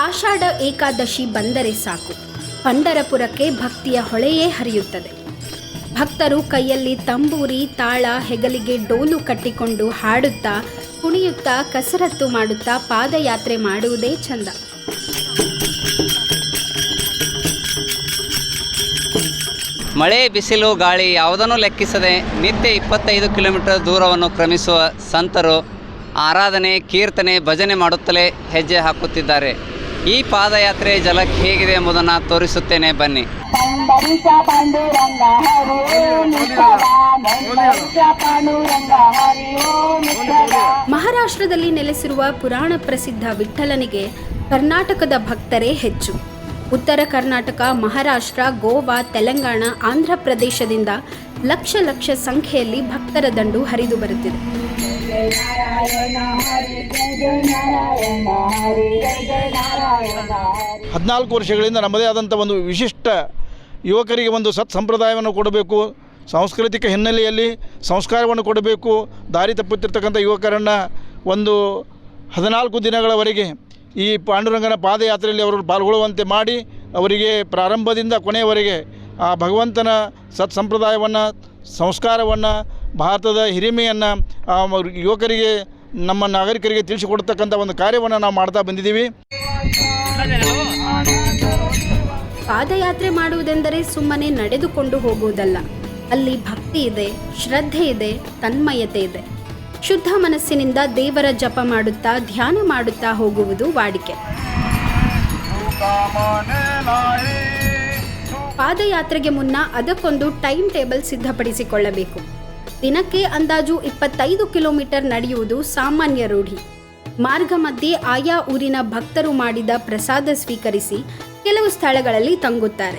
ಆಷಾಢ ಏಕಾದಶಿ ಬಂದರೆ ಸಾಕು. ಪಂಡರಪುರಕ್ಕೆ ಭಕ್ತಿಯ ಹೊಳೆಯೇ ಹರಿಯುತ್ತದೆ. ಭಕ್ತರು ಕೈಯಲ್ಲಿ ತಂಬೂರಿ, ತಾಳ, ಹೆಗಲಿಗೆ ಡೋಲು ಕಟ್ಟಿಕೊಂಡು ಹಾಡುತ್ತಾ, ಕುಣಿಯುತ್ತಾ, ಕಸರತ್ತು ಮಾಡುತ್ತಾ ಪಾದಯಾತ್ರೆ ಮಾಡುವುದೇ ಚಂದ ಮಳೆ, ಬಿಸಿಲು, ಗಾಳಿ ಯಾವುದನ್ನು ಲೆಕ್ಕಿಸದೆ ನಿತ್ಯ ಇಪ್ಪತ್ತೈದು ಕಿಲೋಮೀಟರ್ ದೂರವನ್ನು ಕ್ರಮಿಸುವ ಸಂತರು ಆರಾಧನೆ, ಕೀರ್ತನೆ, ಭಜನೆ ಮಾಡುತ್ತಲೇ ಹೆಜ್ಜೆ ಹಾಕುತ್ತಿದ್ದಾರೆ. ಈ ಪಾದಯಾತ್ರೆ ಜಲಕ್ಕೆ ಹೇಗಿದೆ ಎಂಬುದನ್ನು ತೋರಿಸುತ್ತೇನೆ, ಬನ್ನಿ. ಮಹಾರಾಷ್ಟ್ರದಲ್ಲಿ ನೆಲೆಸಿರುವ ಪುರಾಣ ಪ್ರಸಿದ್ಧ ವಿಠ್ಠಲನಿಗೆ ಕರ್ನಾಟಕದ ಭಕ್ತರೇ ಹೆಚ್ಚು. ಉತ್ತರ ಕರ್ನಾಟಕ, ಮಹಾರಾಷ್ಟ್ರ, ಗೋವಾ, ತೆಲಂಗಾಣ, ಆಂಧ್ರ ಪ್ರದೇಶದಿಂದ ಲಕ್ಷ ಲಕ್ಷ ಸಂಖ್ಯೆಯಲ್ಲಿ ಭಕ್ತರ ದಂಡು ಹರಿದು ಬರುತ್ತಿದೆ. ಹದಿನಾಲ್ಕು ವರ್ಷಗಳಿಂದ ನಮ್ಮದೇ ಆದಂಥ ಒಂದು ವಿಶಿಷ್ಟ ಯುವಕರಿಗೆ ಒಂದು ಸತ್ ಸಂಪ್ರದಾಯವನ್ನು ಕೊಡಬೇಕು, ಸಾಂಸ್ಕೃತಿಕ ಹಿನ್ನೆಲೆಯಲ್ಲಿ ಸಂಸ್ಕಾರವನ್ನು ಕೊಡಬೇಕು, ದಾರಿ ತಪ್ಪುತ್ತಿರ್ತಕ್ಕಂಥ ಯುವಕರನ್ನು ಒಂದು ಹದಿನಾಲ್ಕು ದಿನಗಳವರೆಗೆ ಈ ಪಾಂಡುರಂಗನ ಪಾದಯಾತ್ರೆಯಲ್ಲಿ ಅವರು ಪಾಲ್ಗೊಳ್ಳುವಂತೆ ಮಾಡಿ ಅವರಿಗೆ ಪ್ರಾರಂಭದಿಂದ ಕೊನೆಯವರೆಗೆ ಆ ಭಗವಂತನ ಸತ್ ಸಂಪ್ರದಾಯವನ್ನು ಸಂಸ್ಕಾರವನ್ನು, ಭಾರತದ ಹಿರಿಮೆಯನ್ನು ಯುವಕರಿಗೆ, ನಮ್ಮ ನಾಗರಿಕರಿಗೆ ತಿಳಿಸಿಕೊಡ್ತಕ್ಕಂಥ ಒಂದು ಕಾರ್ಯವನ್ನು ನಾವು ಮಾಡ್ತಾ ಬಂದಿದ್ದೀವಿ. ಪಾದಯಾತ್ರೆ ಮಾಡುವುದೆಂದರೆ ಸುಮ್ಮನೆ ನಡೆದುಕೊಂಡು ಹೋಗುವುದಲ್ಲ. ಅಲ್ಲಿ ಭಕ್ತಿ ಇದೆ, ಶ್ರದ್ಧೆ ಇದೆ, ತನ್ಮಯತೆ ಇದೆ. ಶುದ್ಧ ಮನಸ್ಸಿನಿಂದ ದೇವರ ಜಪ ಮಾಡುತ್ತಾ, ಧ್ಯಾನ ಮಾಡುತ್ತಾ ಹೋಗುವುದು ವಾಡಿಕೆ. ಪಾದಯಾತ್ರೆಗೆ ಮುನ್ನ ಅದಕ್ಕೊಂದು ಟೈಮ್ ಟೇಬಲ್ ಸಿದ್ಧಪಡಿಸಿಕೊಳ್ಳಬೇಕು. ದಿನಕ್ಕೆ ಅಂದಾಜು ಇಪ್ಪತ್ತೈದು ಕಿಲೋಮೀಟರ್ ನಡೆಯುವುದು ಸಾಮಾನ್ಯ ರೂಢಿ. ಮಾರ್ಗ ಮಧ್ಯೆ ಆಯಾ ಊರಿನ ಭಕ್ತರು ಮಾಡಿದ ಪ್ರಸಾದ ಸ್ವೀಕರಿಸಿ ಕೆಲವು ಸ್ಥಳಗಳಲ್ಲಿ ತಂಗುತ್ತಾರೆ.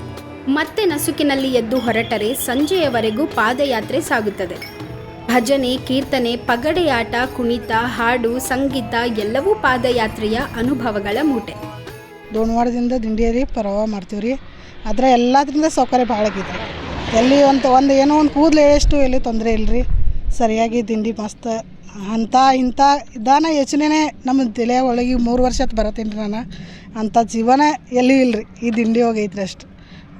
ಮತ್ತೆ ನಸುಕಿನಲ್ಲಿ ಎದ್ದು ಹೊರಟರೆ ಸಂಜೆಯವರೆಗೂ ಪಾದಯಾತ್ರೆ ಸಾಗುತ್ತದೆ. ಭಜನೆ, ಕೀರ್ತನೆ, ಪಗಡೆಯಾಟ, ಕುಣಿತ, ಹಾಡು, ಸಂಗೀತ ಎಲ್ಲವೂ ಪಾದಯಾತ್ರೆಯ ಅನುಭವಗಳ ಮೂಟೆ. ದೋಣವಾಡದಿಂದ ದಿಂಡಿಯರಿ ಪರವ ಮಾಡ್ತೀವಿ ರೀ ಆದರೆ ಎಲ್ಲದರಿಂದ ಸೌಕರ್ಯ ಭಾಳ ಆಗಿದೆ ಎಲ್ಲಿ ಒಂದು ಒಂದು ಏನೋ ಒಂದು ಕೂದಲು ಹೇಳಷ್ಟು ಎಲ್ಲಿ ತೊಂದರೆ ಇಲ್ಲರಿ ಸರಿಯಾಗಿ ದಿಂಡಿ ಮಸ್ತ್ ಅಂಥ ಇಂಥ ಇದಾನ ಯೋಚನೆನೇ ನಮ್ಮ ತಲೆ ಒಳಗೆ ಮೂರು ವರ್ಷ ಬರತ್ತೀನಿ ನಾನು. ಅಂಥ ಜೀವನ ಎಲ್ಲಿ ಇಲ್ಲರಿ ಈ ದಿಂಡಿ ಹೋಗೈತ್ರಿ ಅಷ್ಟು.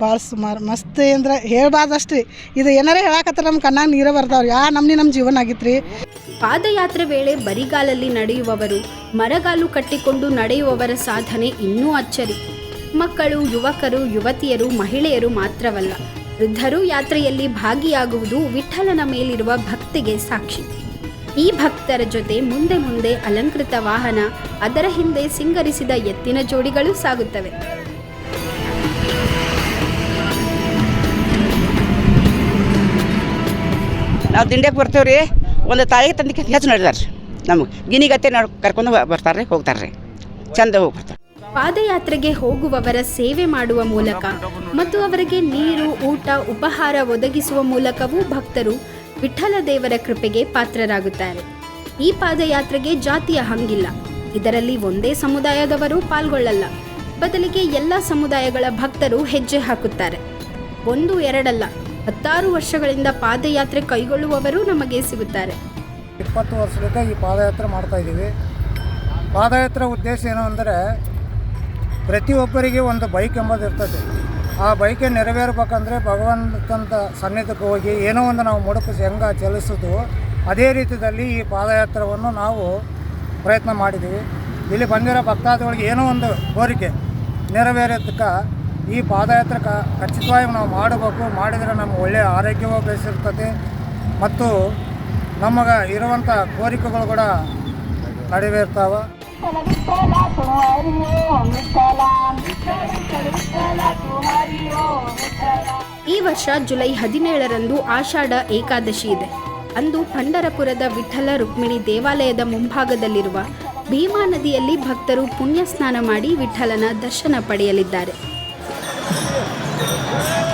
ಭಾಳ ಸುಮಾರು ಮಸ್ತ್ ಅಂದ್ರೆ ಹೇಳ್ಬಾರ್ದಷ್ಟು. ರೀ ಇದು ಏನಾರ ಹೇಳಕತ್ತಾರ ನಮ್ಮ ಕಣ್ಣಾಗ ನೀರೇ ಬರ್ತಾವ್ರಿ ಯಾ ನಮ್ನಿ ನಮ್ಮ ಜೀವನ ಆಗಿತ್ತು ರೀ ಪಾದಯಾತ್ರೆ ವೇಳೆ ಬರಿಗಾಲಲ್ಲಿ ನಡೆಯುವವರು, ಮರಗಾಲು ಕಟ್ಟಿಕೊಂಡು ನಡೆಯುವವರ ಸಾಧನೆ ಇನ್ನೂ ಅಚ್ಚರಿ. ಮಕ್ಕಳು, ಯುವಕರು, ಯುವತಿಯರು, ಮಹಿಳೆಯರು ಮಾತ್ರವಲ್ಲ, ವೃದ್ಧರು ಯಾತ್ರೆಯಲ್ಲಿ ಭಾಗಿಯಾಗುವುದು ವಿಠಲನ ಮೇಲಿರುವ ಭಕ್ತಿಗೆ ಸಾಕ್ಷಿ. ಈ ಭಕ್ತರ ಜೊತೆ ಮುಂದೆ ಮುಂದೆ ಅಲಂಕೃತ ವಾಹನ, ಅದರ ಹಿಂದೆ ಸಿಂಗರಿಸಿದ ಎತ್ತಿನ ಜೋಡಿಗಳು ಸಾಗುತ್ತವೆ. ನಾವು ದಿಂಡ್ಯಕ್ಕೆ ಬರ್ತೇವೆ ರೀ ಒಂದು ತಾಯಿಗೆ ತಂದಕ್ಕೆ ಹೆಚ್ಚು ನಡೆದಾರ ರೀ ನಮ್ಗೆ. ಗಿನಿಗತ್ತೆ ನಾವು ಕರ್ಕೊಂಡು ಬರ್ತಾರೆ ಹೋಗ್ತಾರೆ ಚಂದ ಹೋಗಿ ಬರ್ತಾರೆ. ಪಾದಯಾತ್ರೆಗೆ ಹೋಗುವವರ ಸೇವೆ ಮಾಡುವ ಮೂಲಕ ಮತ್ತು ಅವರಿಗೆ ನೀರು, ಊಟ, ಉಪಹಾರ ಒದಗಿಸುವ ಮೂಲಕವೂ ಭಕ್ತರು ವಿಠಲ ದೇವರ ಕೃಪೆಗೆ ಪಾತ್ರರಾಗುತ್ತಾರೆ. ಈ ಪಾದಯಾತ್ರೆಗೆ ಜಾತಿಯ ಹಂಗಿಲ್ಲ. ಇದರಲ್ಲಿ ಒಂದೇ ಸಮುದಾಯದವರು ಪಾಲ್ಗೊಳ್ಳಲ್ಲ. ಬದಲಿಗೆ ಎಲ್ಲ ಸಮುದಾಯಗಳ ಭಕ್ತರು ಹೆಜ್ಜೆ ಹಾಕುತ್ತಾರೆ. ಒಂದು ಎರಡಲ್ಲ ಹತ್ತಾರು ವರ್ಷಗಳಿಂದ ಪಾದಯಾತ್ರೆ ಕೈಗೊಳ್ಳುವವರು ನಮಗೆ ಸಿಗುತ್ತಾರೆ. ಇಪ್ಪತ್ತು ವರ್ಷದಿಂದ ಈ ಪಾದಯಾತ್ರೆ ಮಾಡ್ತಾ ಇದ್ದೀವಿ. ಪಾದಯಾತ್ರೆ ಉದ್ದೇಶ ಏನು ಅಂದರೆ, ಪ್ರತಿಯೊಬ್ಬರಿಗೆ ಒಂದು ಬೈಕ್ ಎಂಬುದು ಇರ್ತದೆ. ಆ ಬೈಕೆ ನೆರವೇರ್ಬೇಕಂದ್ರೆ ಭಗವಂತಂತ ಸನ್ನಿಧಕ್ಕೆ ಹೋಗಿ ಏನೋ ಒಂದು ನಾವು ಮುಡುಪಿಸಿ ಹೆಂಗೆ ಚಲಿಸೋದು, ಅದೇ ರೀತಿಯಲ್ಲಿ ಈ ಪಾದಯಾತ್ರವನ್ನು ನಾವು ಪ್ರಯತ್ನ ಮಾಡಿದ್ದೀವಿ. ಇಲ್ಲಿ ಬಂದಿರೋ ಭಕ್ತಾದಿಗಳಿಗೆ ಏನೋ ಒಂದು ಕೋರಿಕೆ ನೆರವೇರೋದಕ್ಕೆ ಈ ಪಾದಯಾತ್ರೆ ಕ ಖಚಿತವಾಗಿ ನಾವು ಮಾಡಬೇಕು. ಮಾಡಿದರೆ ನಮ್ಗೆ ಒಳ್ಳೆಯ ಆರೋಗ್ಯವೂ ಬೆಳೆಸಿರ್ತದೆ. ಮತ್ತು ನಮಗೆ ಇರುವಂಥ ಕೋರಿಕೆಗಳು ಕೂಡ ನಡೆವೇರ್ತಾವೆ ಈ ವರ್ಷ ಜುಲೈ ಹದಿನೇಳರಂದು ಆಷಾಢ ಏಕಾದಶಿ ಇದೆ. ಅಂದು ಪಂಡರಪುರದ ವಿಠಲ ರುಕ್ಮಿಣಿ ದೇವಾಲಯದ ಮುಂಭಾಗದಲ್ಲಿರುವ ಭೀಮಾ ನದಿಯಲ್ಲಿ ಭಕ್ತರು ಪುಣ್ಯ ಸ್ನಾನ ಮಾಡಿ ವಿಠಲನ ದರ್ಶನ ಪಡೆಯಲಿದ್ದಾರೆ. 네.